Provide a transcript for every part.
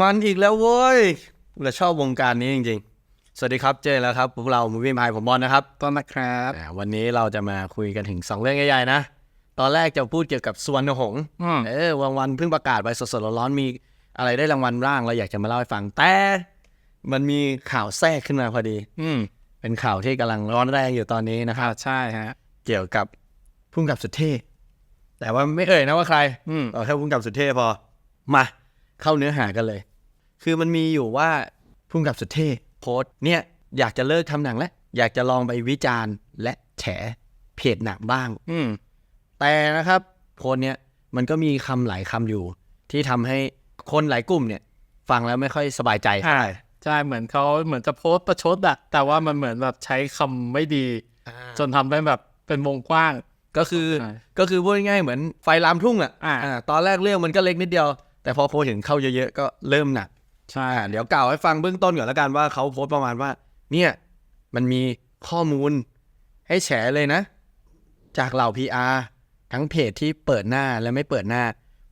มันอีกแล้วเว้ยเราชอบวงการนี้จริงๆ สวัสดีครับเจอแล้วครับพวกเรามูวี่พายผมบอลนะครับต้นนะครับอ่าวันนี้เราจะมาคุยกันถึง 2 เรื่องใหญ่ๆนะ ตอนแรกจะพูดเกี่ยวกับสวนหงส์อืมเออวันวันๆเพิ่งประกาศไปสดๆร้อนๆมีอะไรได้รางวัลร่างเราอยากจะมาเล่าให้ฟังแต่ มันมีข่าวแทรกขึ้นมาพอดี อืมเป็นข่าวที่กำลังร้อนแรงอยู่ตอนนี้นะครับอ่าใช่ฮะ เกี่ยวกับพุ่งกับสุดเท่แต่ว่าไม่เอ่ยนะว่าใครอืม เอาแค่พุ่งกับสุดเท่พอ มา เข้าเนื้อหากันเลย คือมันมีอยู่ว่าพุ่งกับสุดเท่โพสต์เนี่ยอยากจะเลิกทำหนังแล้วอยากจะลองไปวิจารณ์ และแฉเพจหนังบ้าง อืมแต่นะครับโพสต์เนี้ยมันก็มีคำหลายคำอยู่ ที่ทำให้คนหลายกลุ่มเนี่ย ฟังแล้วไม่ค่อยสบายใจใช่ใช่เหมือนเขาเหมือนจะโพสต์ประชดอะแต่ว่ามันเหมือนแบบใช้คำไม่ดี จนทำให้แบบเป็นวงกว้างก็คือใช่ก็คือพูดง่ายๆเหมือนไฟลามทุ่งอะอ่าอ่าตอนแรกเรื่องมันก็เล็กนิดเดียว แต่พอโพสต์ถึงเข้าเยอะๆก็เริ่มหนักใช่อ่าเดี๋ยวกล่าวให้ฟังเบื้องต้นก่อนแล้วกันว่าเขาโพสต์ประมาณว่า เนี่ยมันมีข้อมูลให้แฉเลยนะ จากเหล่า PR ทั้งเพจที่เปิดหน้าและไม่เปิดหน้า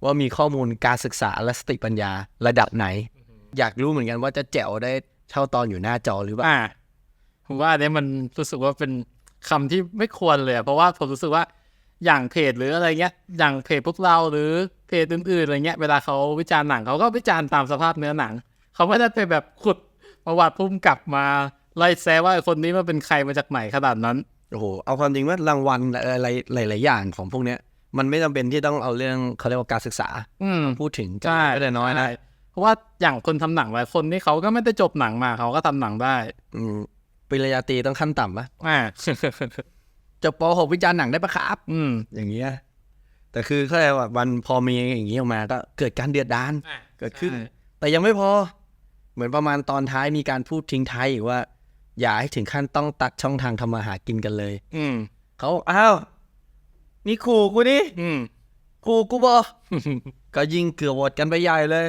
ว่ามีข้อมูลการศึกษาและสติปัญญาระดับไหน อยากรู้เหมือนกันว่าจะแจ๋วได้เท่าตอนอยู่หน้าจอหรือเปล่าอ่าผมว่าอันเนี้ยมันรู้สึกว่าเป็นคำที่ไม่ควรเลยอะเพราะว่าผมรู้สึกว่าอย่างเพจหรืออะไรเงี้ย อย่างเพจพวกเราหรือ เพจอื่นๆอะไรเงี้ยเวลาเขาวิจารณ์หนังเขาก็วิจารณ์ตามสภาพเนื้อหนัง เขาไม่ได้ไปแบบขุดประวัติพุ่มกลับมาไล่แซะว่าไอ้คนนี้มันเป็นใครมาจากไหนขนาดนั้นโอ้โหเอาความจริงว่ารางวัลอะไรหลาย ๆ อย่างของพวกเนี้ย มันไม่จำเป็นที่ต้องเอาเรื่องเขาเรียกว่าการศึกษา อืมพูดถึงใช่ไม่ได้น้อยนะใช่เพราะว่าอย่างคนทำหนังหลายคนนี่เขาก็ไม่ได้จบหนังมาเขาก็ทำหนังได้ อืมปริญญาตรีต้องขั้นต่ำปะอ่าจบป .6 วิจารณ์หนังได้ปะครับ อืม อย่างเงี้ย แต่คือเข้าใจว่าวันพอมีอย่างนี้ออกมาก็เกิดการเดือดดานเกิดขึ้นใช่แต่ยังไม่พอ เหมือนประมาณตอนท้ายมีการพูดทิ้งท้ายอีกว่า อย่าให้ถึงขั้นต้องตัดช่องทางทำมาหากินกันเลย อืมเขาอ้าวนี่ขู่กูนี่อืมขู่กูบอก็ยิงเกือบโหวตกันไปใหญ่เลย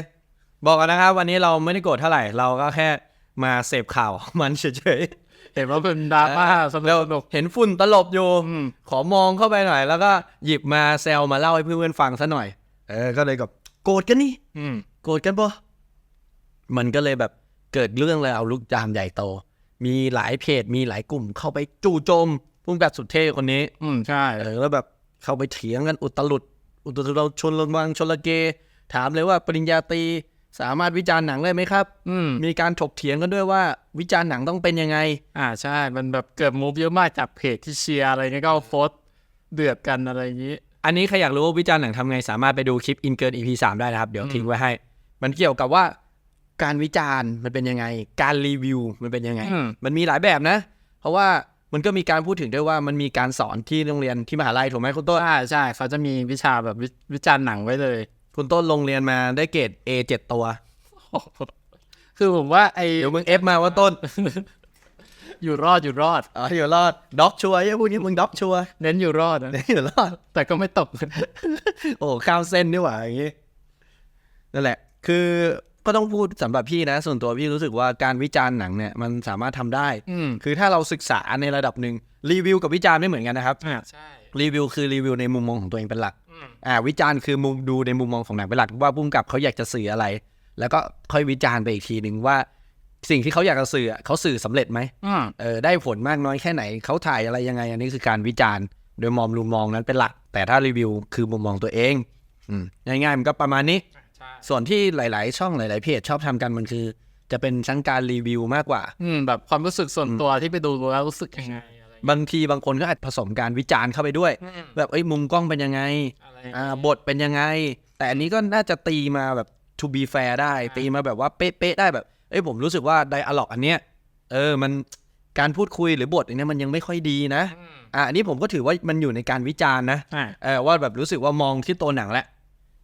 บอกกันนะครับ วันนี้เราไม่ได้โกรธเท่าไหร่ เราก็แค่มาเสพข่าวมันเฉย เห็นว่าเป็นดราม่าสๆแล้วนุกเห็นฝุ่นตลบอยู่อืมขอมองเข้าไปหน่อย แล้วก็หยิบมาแซวมาเล่าให้เพื่อนๆฟังซะหน่อย เออ ก็เลยกับโกรธกันนี่อืมโกรธกันปะมันก็เลยแบบเกิดเรื่องเลยเอาลุกจามใหญ่โต มีหลายเพจมีหลายกลุ่มเข้าไปจู่โจมพุ่งแบบสุดเท่คนนี้ อืมใช่เออแล้วแบบเข้าไปเถียงกันอุตลุดอุตลุดชนลวังชนละเก ถามเลยว่าปริญญาตรี สามารถวิจารณ์หนังได้ไหมครับ อืม มีการถกเถียงกันด้วยว่า วิจารณ์หนังต้องเป็นยังไง อ่าใช่ มันแบบเกิดมูฟเยอะมากจากเพจที่เชียร์อะไรเงี้ยก็โพสต์เดือดกันอะไรอย่างนี้ อันนี้ใครอยากรู้ว่าวิจารณ์หนังทำไง สามารถไปดูคลิปอินเกิร์ EP สามได้นะครับ เดี๋ยวทิ้งไว้ให้ มันเกี่ยวกับว่าการวิจารณ์มันเป็นยังไง การรีวิวมันเป็นยังไง อืม มันมีหลายแบบนะ เพราะว่ามันก็มีการพูดถึงด้วยว่ามันมีการสอนที่โรงเรียนที่มหาลัยถูกไหมคุณต้นใช่ใช่ เขาจะมีวิชาแบบวิวิจารณ์หนังไว้เลย คุณต้นลงเรียนมาได้เกรด A เจ็ดตัว คือผมว่าไอเดี๋ยวมึง F มาว่าต้น อยู่รอดอยู่รอด อ๋ออยู่รอดด็อกชัวร์ไอ้พวกนี้มึงด็อกชัวร์เน้นอยู่รอดนะอยู่รอด แต่ก็ไม่ตก โอ้ข้ามเส้นนี่หว่าอย่างงี้นั่นแหละ คือก็ต้องพูดสำหรับพี่นะ ส่วนตัวพี่รู้สึกว่าการวิจารณ์หนังเนี่ยมันสามารถทำได้อืมคือถ้าเราศึกษาในระดับหนึ่งรีวิวกับวิจารณ์ไม่เหมือนกันนะครับอ่าใช่รีวิวคือรีวิวในมุมมองของตัวเองเป็นหลัก อืมอ่าวิจารณ์คือมุมดูในมุมมองของหนังเป็นหลักว่าพุ่มกับเขาอยากจะสื่ออะไร แล้วก็ค่อยวิจารณ์ไปอีกทีหนึ่งว่า สิ่งที่เขาอยากจะสื่ออะเขาสื่อสำเร็จไหมอืมเออได้ผลมากน้อยแค่ไหนเขาถ่ายอะไรยังไง อันนี้คือการวิจารณ์ โดยมองมุมมองนั้นเป็นหลัก แต่ถ้ารีวิวคือมุมมองตัวเองอืมง่ายๆมันก็ประมาณนี้ใช่ส่วนที่หลาย ๆ ช่องหลาย ๆ เพจชอบทำกันมันคือ จะเป็นทั้งการรีวิวมากกว่า อืมแบบความรู้สึกส่วนตัวที่ไปดูแล้วรู้สึกยังไง อะไรอย่างเงี้ยบางทีบางคนก็อาจผสมการวิจารณ์เข้าไปด้วยอืมแบบเอ้ยมุมกล้องเป็นยังไงอะไรอย่างอ่าเงี้ยบทเป็นยังไง แต่อันนี้ก็น่าจะตีมาแบบ to be fair ได้อ่าตีมาแบบว่าเป๊ะๆได้แบบเอ้ยผมรู้สึกว่าไดอะล็อกอันเนี้ยเออมันการพูดคุยหรือบทอันเนี้ยมันยังไม่ค่อยดีนะอืมอะอันนี้ผมก็ถือว่ามันอยู่ในการวิจารณ์นะอ่าเออว่าแบบรู้สึกว่ามองที่ตัวหนังแหละ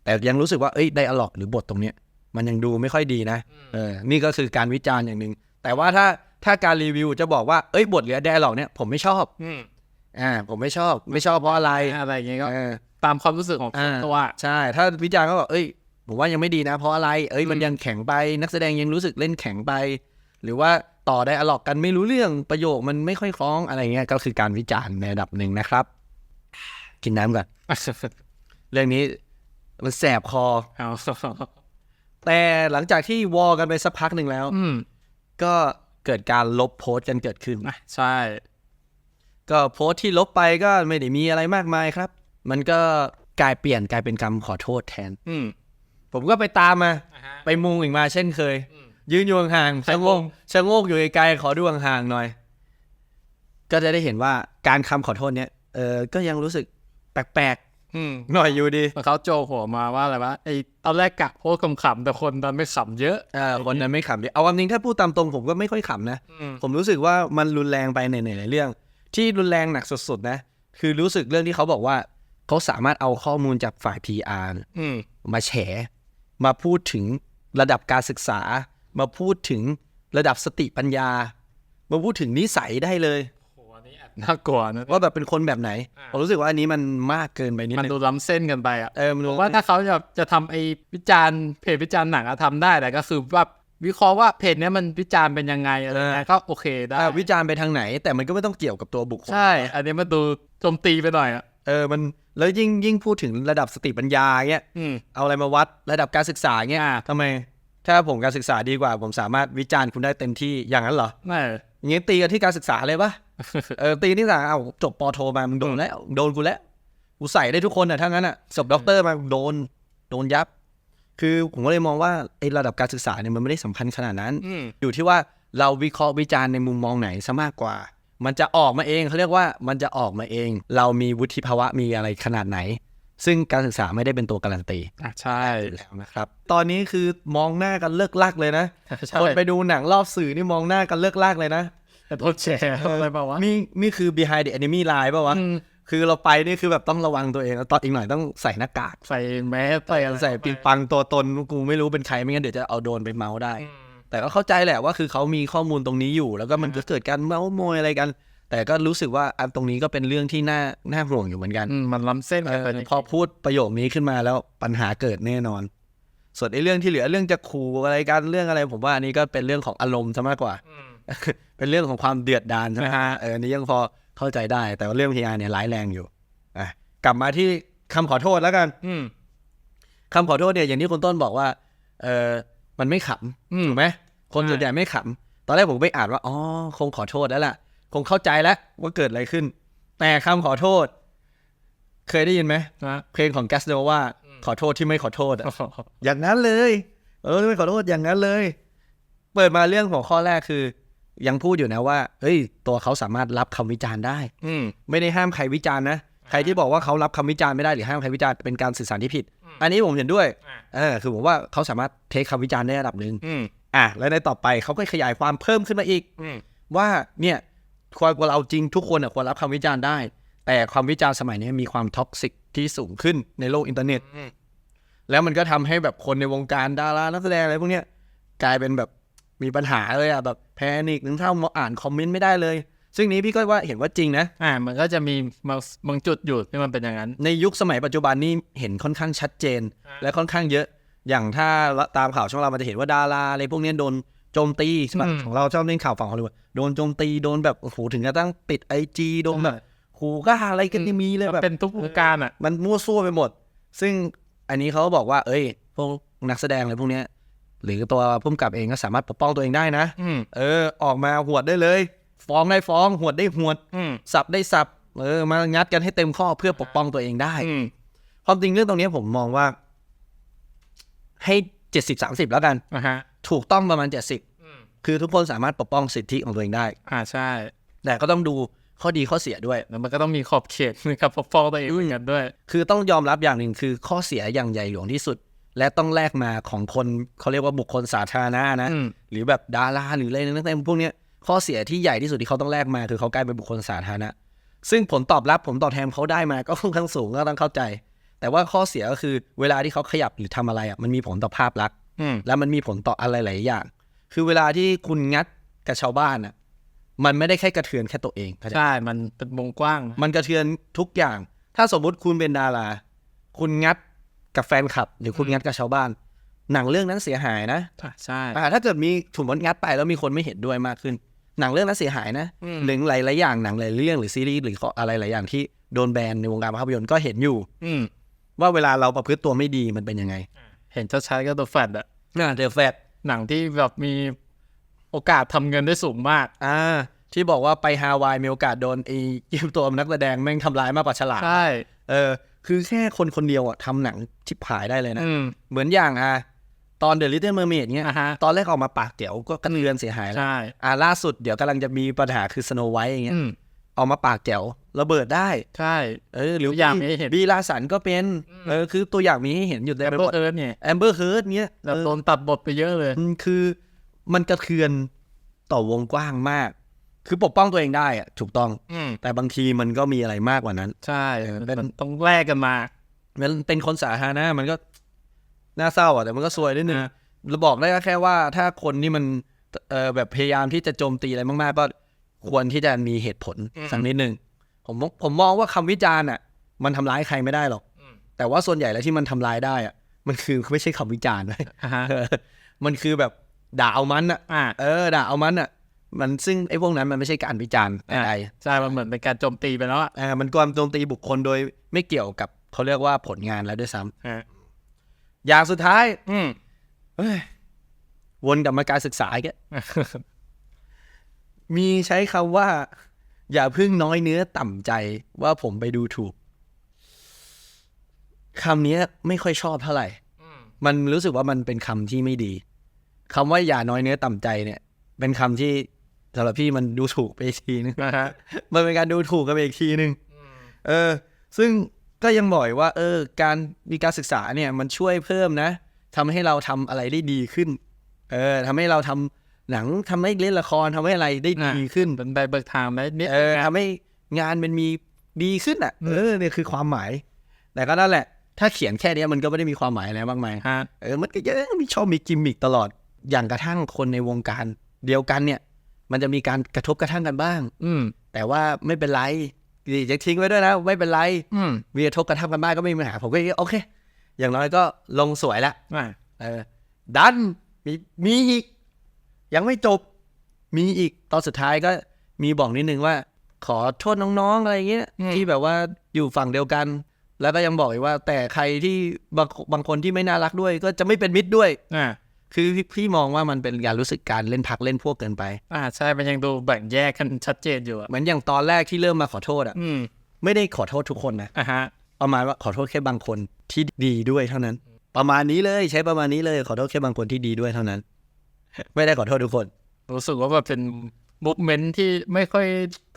แต่ยังรู้สึกว่าเอ้ยไดอะล็อกหรือบทตรงเนี้ยมันยังดูไม่ค่อยดีนะเออนี่ก็คือการวิจารณ์อย่างหนึ่งแต่ว่าถ้า ถ้าการรีวิวจะบอกว่าเอ้ยบทหรือไดอะล็อกเนี่ยผมไม่ชอบอืมอ่าผมไม่ชอบไม่ชอบเพราะอะไรอะไรอย่างเงี้ยก็เออตามความรู้สึกของส่วนอ่าตัวใช่ ถ้าวิจารณ์ก็บอกเอ้ยผมว่ายังไม่ดีนะ เพราะอะไร เอ้ยมันยังแข็งไปนักแสดงยังรู้สึกเล่นแข็งไป หรือว่าต่อไดอะล็อกกันไม่รู้เรื่องประโยคมันไม่ค่อยคล้องอะไรเงี้ยก็คือการวิจารณ์ในระดับหนึ่งนะครับ กินน้ำก่อนเรื่องนี้มันแสบคอเอาแต่หลังจากที่วอลกันไปสักพักหนึ่งแล้วอืมก็ เกิดการลบโพสต์กันเกิดขึ้นอะใช่ ก็โพสต์ที่ลบไปก็ไม่ได้มีอะไรมากมายครับ มันก็กลายเปลี่ยนกลายเป็นคำขอโทษแทน อืมผมก็ไปตามมาอะฮะไปมุงอีกมาเช่นเคยอืมยืนอยู่ห่างๆใครชะโงมุกงชะโงกอยู่ไกลๆขอดูห่างๆหน่อย ก็จะได้เห็นว่าการคำขอโทษเนี้ยเออก็ยังรู้สึกแปลกอืมๆ หน่อยอยู่ดีเหมือนเขาโจหัวมาว่าอะไรวะไอตอนแรกกะโพสต์ขำๆแต่คนดันไม่ขำเยอะเออคนนั้นไม่ขำดิเอาความจริงถ้าพูดตามตรงผมก็ไม่ค่อยขำนะอืมผมรู้สึกว่ามันรุนแรงไปในหลายๆเรื่อง ที่รุนแรงหนักสุดๆนะ คือรู้สึกเรื่องที่เขาบอกว่า เขาสามารถเอาข้อมูลจากฝ่าย PR เนี่ยอืมมาแฉ มาพูดถึงระดับการศึกษา มาพูดถึงระดับสติปัญญา มาพูดถึงนิสัยได้เลยโหอั นนี้แอบน่ากลัวนะว่าแบบเป็นคนแบบไหนอ่าผมรู้สึกว่าอันนี้มันมากเกินไปนิดมันนึงดูล้ำเส้นกันไปอะเออมันผดูมว่าถ้าเขาจะจะทำไอวิจารณ์เพจวิจารณ์หนังอะทำได้แต่ก็คือว่าวิเคราะห์ว่าเพจเนี้ยมันวิจารณ์เป็นยังไงอะไรเงี้ยก็โอเคได้อ่าวิจารณ์ไปทางไหน แต่มันก็ไม่ต้องเกี่ยวกับตัวบุคคลใช่ อันนี้มันดูโจมตีไปหน่อยอะเออมันแล้วยิ่งยิ่งพูดถึงระดับสติปัญญาเงี้ยอืม เอาอะไรมาวัดระดับการศึกษาเงี้ยอ่า ทำไม ถ้าผมการศึกษาดีกว่า ผมสามารถวิจารณ์คุณได้เต็มที่อย่างนั้นเหรอ ไม่ อย่างงี้ตีกันที่การศึกษาเลยปะเออตีที่ต่างเอาจบปอโทมามึงโดนแล้วโดนกูแล้วกูใส่ได้ทุกคนอะถ้างั้นอะจบด็อกเตอร์มาโดนโดนยับ คือผมก็เลยมองว่าไอ้ระดับการศึกษาเนี่ยมันไม่ได้สำคัญขนาดนั้นอืมอยู่ที่ว่าเราวิเคราะห์วิจารณ์ในมุมมองไหนซะมากกว่า มันจะออกมาเองเขาเรียกว่ามันจะออกมาเอง เรามีวุฒิภาวะมีอะไรขนาดไหน ซึ่งการศึกษาไม่ได้เป็นตัวการันตีอะใช่อยู่แล้วนะครับ ตอนนี้คือมองหน้ากันเลิกลักเลยนะใช่คนไปดูหนังรอบสื่อนี่มองหน้ากันเลิกลักเลยนะแต่โดนแชร์อะไรเปล่าวะนี่นี่คือ behind the enemy line ป่าวะอืมคือเราไปนี่คือแบบต้องระวังตัวเองแล้วตอนอีกหน่อยต้องใส่หน้ากาก ใส่แมสใส่อะไรใส่ปิงปังตัวตนกูไม่รู้เป็นใครไม่งั้นเดี๋ยวจะเอาโดนไปเมาส์ได้อืมแต่ก็เข้าใจแหละว่าคือเขามีข้อมูลตรงนี้อยู่ แล้วก็มันจะเกิดการเมาส์มอยอะไรกัน แต่ก็รู้สึกว่าอันตรงนี้ก็เป็นเรื่องที่น่าน่าห่วงอยู่เหมือนกัน อืมมันล้ำเส้นเอกันอไปจริงๆพอพูดประโยคนี้ขึ้นมาแล้วปัญหาเกิดแน่นอน ส่วนไอ้เรื่องที่เหลือเรื่องจะขู่อะไรกันเรื่องอะไร ผมว่าอันนี้ก็เป็นเรื่องของอารมณ์ซะมากกว่า อืม เป็นเรื่องของความเดือดดาลใช่ไหมนะฮะเอออันนี้ยังพอเข้าใจได้ แต่ว่าเรื่องพีอาร์เนี่ยร้ายแรงอยู่อะกลับมาที่คำขอโทษแล้วกันอืม คำขอโทษเนี่ยอย่างที่คุณต้นบอกว่าเออมันไม่ขอืมำถูกไหมคนใช่ส่วนใหญ่ไม่ขำ ตอนแรกผมไปอ่านว่า อ๋อ คงขอโทษแล้วล่ะ คงเข้าใจแล้วว่าเกิดอะไรขึ้น แต่คำขอโทษ เคยได้ยินไหมนะเพลงของแกสโนว่าอืมขอโทษที่ไม่ขอโทษอะโอ้โหอย่างนั้นเลย เออไม่ขอโทษอย่างนั้นเลย เปิดมาเรื่องของข้อแรกคือ ยังพูดอยู่นะว่าเฮ้ย ตัวเขาสามารถรับคำวิจารณ์ได้ อืมไม่ได้ห้ามใครวิจารณ์นะใครที่บอกว่าเขารับคำวิจารณ์ไม่ได้หรือห้ามใครวิจารณ์เป็นการสื่อสารที่ผิดอืมอันนี้ผมเห็นด้วยอะเออคือผมว่าเขาสามารถเทคคำวิจารณ์ได้ระดับหนึ่งอืมอะแล้วในต่อไปเขาก็ขยายความเพิ่มขึ้นมาอีกอืมว่าเนี่ย ควรเราจริงทุกคนอะควรรับคำวิจารณ์ได้ แต่ความวิจารณ์สมัยนี้มีความท็อกซิกที่สูงขึ้นในโลกอินเทอร์เน็ตอืมแล้วมันก็ทำให้แบบคนในวงการดารานักแสดงอะไรพวกเนี้ยกลายเป็นแบบมีปัญหาเลยอะแบบแพนิคถึงเท่ามาอ่านคอมเมนต์ไม่ได้เลย ซึ่งนี้พี่ก็ว่าเห็นว่าจริงนะ อ่า มันก็จะมีบางบางจุดอยู่ที่มันเป็นอย่างนั้น ในยุคสมัยปัจจุบันนี่เห็นค่อนข้างชัดเจนอ่าและค่อนข้างเยอะ อย่างถ้าตามข่าวช่องเรามันจะเห็นว่าดาราอะไรพวกเนี้ยโดน โจมตีใช่ปะของเราชอบเล่นข่าวฝั่งฮอลลีวูดโดนโจมตีโดนแบบโอ้โหถึงกระทั่งปิดไอจีโดนแบบขู่ฆ่าอะไรกันนี่มีเลยแบบเป็นทุกวงการอะ มันมั่วซั่วไปหมด ซึ่งอันนี้เขาก็บอกว่า เอ้ยพวกนักแสดงอะไรพวกเนี้ย หรือตัวผู้กำกับเองก็สามารถปกป้องตัวเองได้นะอืมเออ ออกมาหวดได้เลย ฟ้องได้ฟ้องหวดได้หวดอืมสับได้สับเออมางัดกันให้เต็มข้อเพื่อปกป้องตัวเองได้อืมความจริงเรื่องตรงนี้ผมมองว่า ให้เจ็ดสิบสามสิบแล้วกันอ่าฮะ ถูกต้องประมาณเจ็ดสิบอืมคือทุกคนสามารถปกป้องสิทธิของตัวเองได้ อ่าใช่ แต่ก็ต้องดูข้อดีข้อเสียด้วย แล้วมันก็ต้องมีขอบเขตในการปกป้องตัวเองเหมือนกันด้วย คือต้องยอมรับอย่างหนึ่งคือข้อเสียอย่างใหญ่หลวงที่สุด และต้องแลกมาของคนเขาเรียกว่าบุคคลสาธารณะนะอืมหรือแบบดาราหรืออะไรนั่นๆพวกเนี้ยข้อเสียที่ใหญ่ที่สุดที่เขาต้องแลกมาคือเขากลายเป็นบุคคลสาธารณะ ซึ่งผลตอบรับผลตอบแทนเขาได้มาก็ค่อนข้างสูงก็ต้องเข้าใจ แต่ว่าข้อเสียก็คือเวลาที่เขาขยับหรือทำอะไรอะมันมีผลต่อภาพลักษณ์อืม แล้วมันมีผลต่ออะไรหลายอย่าง คือเวลาที่คุณงัดกับชาวบ้านอะ มันไม่ได้แค่กระเทือนแค่ตัวเองเข้าใจใช่มันเป็นวงกว้าง มันกระเทือนทุกอย่าง ถ้าสมมุติคุณเป็นดารา คุณงัดกับแฟนคลับ หรือคุณงัดกับชาวบ้าน หนังเรื่องนั้นเสียหายนะอะใช่อ่าถ้าเกิดมีถุงมดงัดไปแล้วมีคนไม่เห็นด้วยมากขึ้น หนังเรื่องนั้นเสียหายนะอืมหรือหลายๆอย่างหนังหลายเรื่องหรือซีรีส์หรืออะไรหลายอย่างที่โดนแบนในวงการภาพยนตร์ก็เห็นอยู่ อืมว่าเวลาเราประพฤติตัวไม่ดีมันเป็นยังไง เห็นชัดๆก็ตัวแฟดอะน่าเดอะแฟตหนังที่แบบมีโอกาสทำเงินได้สูงมาก อ่า ที่บอกว่าไปฮาวายมีโอกาสโดนไอ้ยืมตัวนักแสดงแม่งทำร้ายมากกว่าฉลาดใช่ เออ คือแค่คนคนเดียวอะทำหนังชิบหายได้เลยนะ อืม เหมือนอย่างอะตอนเดอะลิตเติ้ลเมอร์เมดเนี้ยอะฮะ ตอนแรกออกมาปากเดี๋ยวก็กระเทือนเสียหายแล้ว ใช่ อ่าล่าสุดเดี๋ยวกำลังจะมีปัญหาคือสโนไวท์อย่างเงี้ยอืม ออกมาปากแจ๋ว ระเบิดได้ ใช่ เออหรือตัวอย่างมีให้เห็น บีลาสันก็เป็นเออคือตัวอย่างมีให้เห็นอยู่แต่เต็มไปพหวมกดเอิร์ธเนี่ยแอมเบอร์เฮิร์ดเนี้ยแบบเออ โดนตัดบทไปเยอะเลย มันคือมันกระเทือนต่อวงกว้างมาก คือปกป้องตัวเองได้อะถูกต้อง อืมแต่บางทีมันก็มีอะไรมากกว่านั้น ใช่เออเป็นมันต้องแลกกันมา มันเป็นคนสาธารณะมันก็น่าเศร้าอะ แต่มันก็ซวยนิดนึงอะเราบอกได้ก็แค่ว่าถ้าคนที่มันเออแบบพยายามที่จะโจมตีอะไรมากๆ ก็ควรที่จะมีเหตุผลสักนิดนึง ผมผมมองว่าคำวิจารณ์อะ มันทำร้ายใครไม่ได้หรอกอืมแต่ว่าส่วนใหญ่แล้วที่มันทำร้ายได้อะ มันคือไม่ใช่คำวิจารณ์เลยอะฮะมันคือแบบด่าเอามันอะอ่าเออด่าเอามันอะ มันซึ่งไอ้พวกนั้นมันไม่ใช่การวิจารณ์อะใดใช่มันเหมือนเป็นการโจมตีไปแล้วอะๆเออมันความโจมตีบุคคลโดยไม่เกี่ยวกับเขาเรียกว่าผลงานแล้วด้วยซ้ำฮะอย่างสุดท้าย อืมเฮ้ยวนกลับมาการศึกษาอีกแล้วมีใช้คำว่า อย่าเพึ่งน้อยเนื้อต่ำใจว่าผมไปดูถูกคำนี้ไม่ค่อยชอบเท่าไหร่ มันรู้สึกว่ามันเป็นคำที่ไม่ดีคำว่าอย่าน้อยเนื้อต่ำใจเนี่ย เป็นคำที่สำหรับพี่มันดูถูกไปอีกทีนึงนะฮะ มันเป็นการดูถูกกันไปอีกทีนึงเออ ซึ่งก็ยังบอกอีกว่า เออ การมีการศึกษาเนี่ย มันช่วยเพิ่มนะทำให้เราทำอะไรได้ดีขึ้น เออทำให้เราทำ หนังทำให้เล่นละครทำให้อะไรได้ดีขึ้นเป็นใบเบิกทางได้นิดเออทำให้งานมันมีดีขึ้นอะเออเนี่ยคือความหมาย แต่ก็นั่นแหละ ถ้าเขียนแค่เนี้ยมันก็ไม่ได้มีความหมายอะไรมากมายฮะเออมันก็ยังมีชอบมีกิมมิกตลอด อย่างกระทั่งคนในวงการเดียวกันเนี่ย มันจะมีการกระทบกระทั่งกันบ้าง อืมแต่ว่าไม่เป็นไรจะทิ้งไว้ด้วยนะ ไม่เป็นไรอืมมีกระทบกระทั่งกันบ้างก็ไม่มีปัญหาผมก็โอเค อย่างน้อยก็ลงสวยละอ่าเออ ดันมีมีอีก ยังไม่จบ มีอีกตอนสุดท้ายก็มีบอกนิดนึงว่า ขอโทษน้องๆอะไรเงี้ยที่แบบว่าอยู่ฝั่งเดียวกัน แล้วก็ยังบอกอีกว่า แต่ใครที่บางบางคนที่ไม่น่ารักด้วย ก็จะไม่เป็นมิตรด้วยอ่าคือพี่พี่มองว่ามันเป็นการรู้สึกการเล่นพักเล่นพวกเกินไป อ่าใช่มันยังดูแบ่งแยกกันชัดเจนอยู่อะเหมือนอย่างตอนแรกที่เริ่มมาขอโทษอะอืมไม่ได้ขอโทษทุกคนนะอ่าฮะประมาณว่าขอโทษแค่บางคนที่ดีด้วยเท่านั้น ประมาณนี้เลยใช้ประมาณนี้เลยขอโทษแค่บางคนที่ดีด้วยเท่านั้น ไม่ได้ขอโทษทุกคน รู้สึกว่าแบบเป็นมูฟเมนที่ไม่ค่อย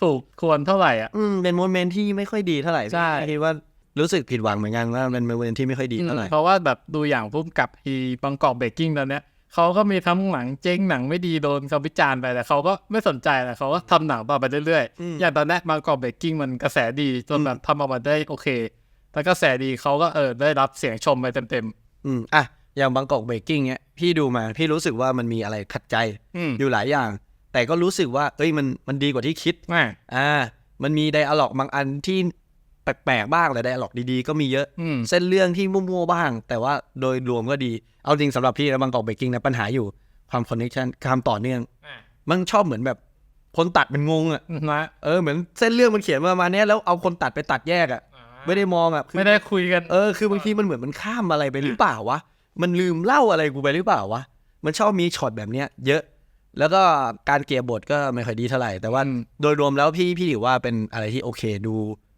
ถูกควรเท่าไหร่อะอืมเป็นโมเมนต์ที่ไม่ค่อยดีเท่าไหร่ใช่พี่คิดว่ารู้สึกผิดหวังเหมือนกันว่าเป็นโมเมนต์ที่ไม่ค่อยดีเท่าไหร่ เพราะว่าแบบดูอย่างพุ่มกับฮีบางกอกเบกกิ้งตอนเนี้ยเขาก็มีทั้งหนังเจ๊งหนังไม่ดีโดนคำวิจารณ์ไปแต่เขาก็ไม่สนใจแหละเขาก็ทำหนังต่อไปเรื่อยอืมๆอย่างตอนแรกบางกอกเบกกิ้งมันกระแสดีจนแบบทำออกมาได้โอเคแต่กระแสดีเขาก็เออได้รับเสียงชมไปเต็มอืมอะ อย่างบางกอกเบกกิ้งเนี้ยพี่ดูมาพี่รู้สึกว่ามันมีอะไรขัดใจๆอืมอยู่หลายอย่าง แต่ก็รู้สึกว่า เอ้ยมันมันดีกว่าที่คิดอ่าอ่า มันมีไดอะล็อกบางอันที่แปลกๆบ้างแต่ไดอะล็อกดีๆก็มีเยอะอืมเส้นเรื่องที่มั่วๆบ้าง แต่ว่าโดยรวมก็ดีเอาจริงสำหรับพี่แล้วบางกอกเบกกิ้งนะปัญหาอยู่ความคอนเนคชันความต่อเนื่องอ่ามันชอบเหมือนแบบคนตัดมันงงอะนะเออเหมือนเส้นเรื่องมันเขียนมาประมาณเนี้ยแล้วเอาคนตัดไปตัดแยกอะไม่ได้มองอะคือไม่ได้คุยกันเออคือบางทีมันเหมือนมันข้ามอะไรไปหรือเปล่าวะ มันลืมเล่าอะไรกูไปหรือเปล่าวะ มันชอบมีช็อตแบบเนี้ยเยอะ แล้วก็การเกลียบทก็ไม่ค่อยดีเท่าไหร่ แต่ว่าอืมโดยรวมแล้วพี่พี่ถือว่าเป็นอะไรที่โอเคดู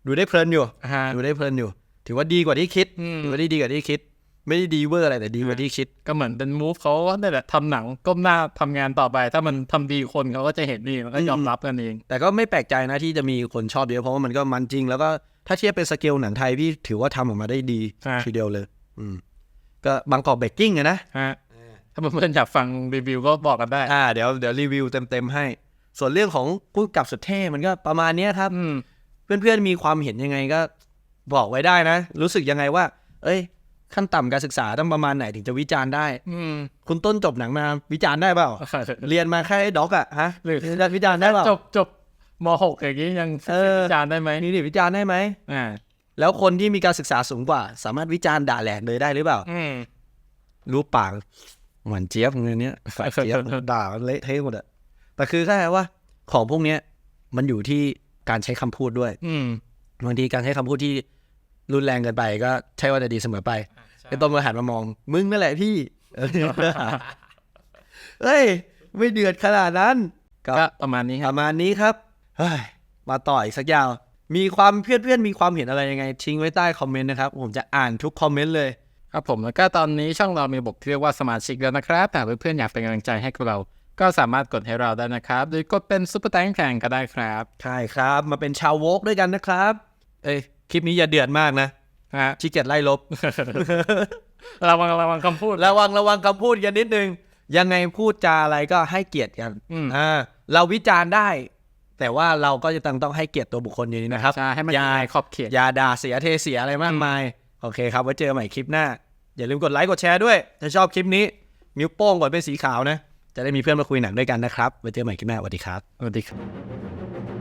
ดูได้เพลินอยู่ อ่าฮะ ดูได้เพลินอยู่ ถือว่าดีกว่าที่คิด อืม ถือว่าได้ดีกว่าที่คิด ไม่ได้ดีเวอร์อะไรแต่ดีกว่าที่คิด ก็เหมือนเป็นมูฟเขาก็ได้แหละทำหนังก้มหน้าทำงานต่อไป ถ้ามันทำดีคนเขาก็จะเห็นดีมันก็ยอมรับกันเอง แต่ก็ไม่แปลกใจนะที่จะมีคนชอบเยอะเพราะว่ามันก็มันจริง แล้วก็ถ้าเทียบเป็นสเกลหนังไทยพี่ถือว่าทำออกมาได้ดีอ่า ทีเดียวเลย อืม ก็บางกอกเบกกิ้งอะนะ ฮะถ้าเพื่อนๆอยากฟังรีวิวก็บอกกันได้ อ่าเดี๋ยวเดี๋ยวรีวิวเต็มๆให้ ส่วนเรื่องของผู้กำกับสุดเท่มันก็ประมาณเนี้ยครับ อืม เพื่อนๆมีความเห็นยังไงก็บอกไว้ได้นะ รู้สึกยังไงว่า เอ้ย ขั้นต่ำการศึกษาต้องประมาณไหนถึงจะวิจารณ์ได้ อืมคุณต้นจบหนังมาวิจารณ์ได้เปล่า เรียนมาแค่ด็อกอะฮะหรือจะวิจารณ์ได้เปล่า จบจบมหกอย่างนี้ยังเออ วิจารณ์ได้ไหมนี่ดิวิจารณ์ได้ไหม อ่า แล้วคนที่มีการศึกษาสูงกว่า สามารถวิจารณ์ด่าแหลกเลยได้หรือเปล่าอืมรู้ปากหวานเจี๊ยบเงี้ยเนี้ยฝาดเจี๊ยบ ด่ามันเละเทะหมดอะแต่คือแค่ว่าของพวกเนี้ย มันอยู่ที่การใช้คำพูดด้วยอืมบางทีการใช้คำพูดที่รุนแรงเกินไป ก็ใช่ว่าจะดีเสมอไป ไอ้ต้นมาหันมามอง มึงนั่นแหละพี่เฮ้ย ไม่เดือดขนาดนั้น ก็ก็ประมาณนี้คปรับ ระมาณนี้ครับ เฮ้ย มาต่ออีกสักยาว มีความเพื่อนๆมีความเห็นอะไรยังไง ทิ้งไว้ใต้คอมเมนต์นะครับ ผมจะอ่านทุกคอมเมนต์เลย ครับผมแล้วก็ตอนนี้ช่องเรามีระบบที่เรียกว่าสมาชิกแล้วนะครับแต่เพื่อนๆอยากเป็นกำลังใจให้กับเรา ก็สามารถกดให้เราได้นะครับหรือกดเป็นซุปเปอร์แตงแข่งก็ได้ครับ ใช่ครับ มาเป็นชาวโวกด้วยกันนะครับ เอ้ยคลิปนี้อย่าเดือดมากนะนะฮะขี้เกียจไล่ลบ ระวังระวังคำพูด ระวังระวังคำพูดกันนิดนึง ยังไงพูดจาอะไรก็ให้เกียรติกันอืมอ่าเราวิจารณ์ได้ แต่ว่าเราก็จะต้องต้องให้เกียรติตัวบุคคลอยู่นี้นะครับใช่ให้มันอย่าอยู่ในขอบเขตอย่าด่าเสียเทเสียอะไรมากมาย โอเคครับ ไว้เจอใหม่คลิปหน้า อย่าลืมกดไลค์กดแชร์ด้วย ถ้าชอบคลิปนี้นิ้วโป้งกดเป็นสีขาวนะ จะได้มีเพื่อนมาคุยหนังด้วยกันนะครับ ไว้เจอใหม่คลิปหน้าสวัสดีครับสวัสดีครับ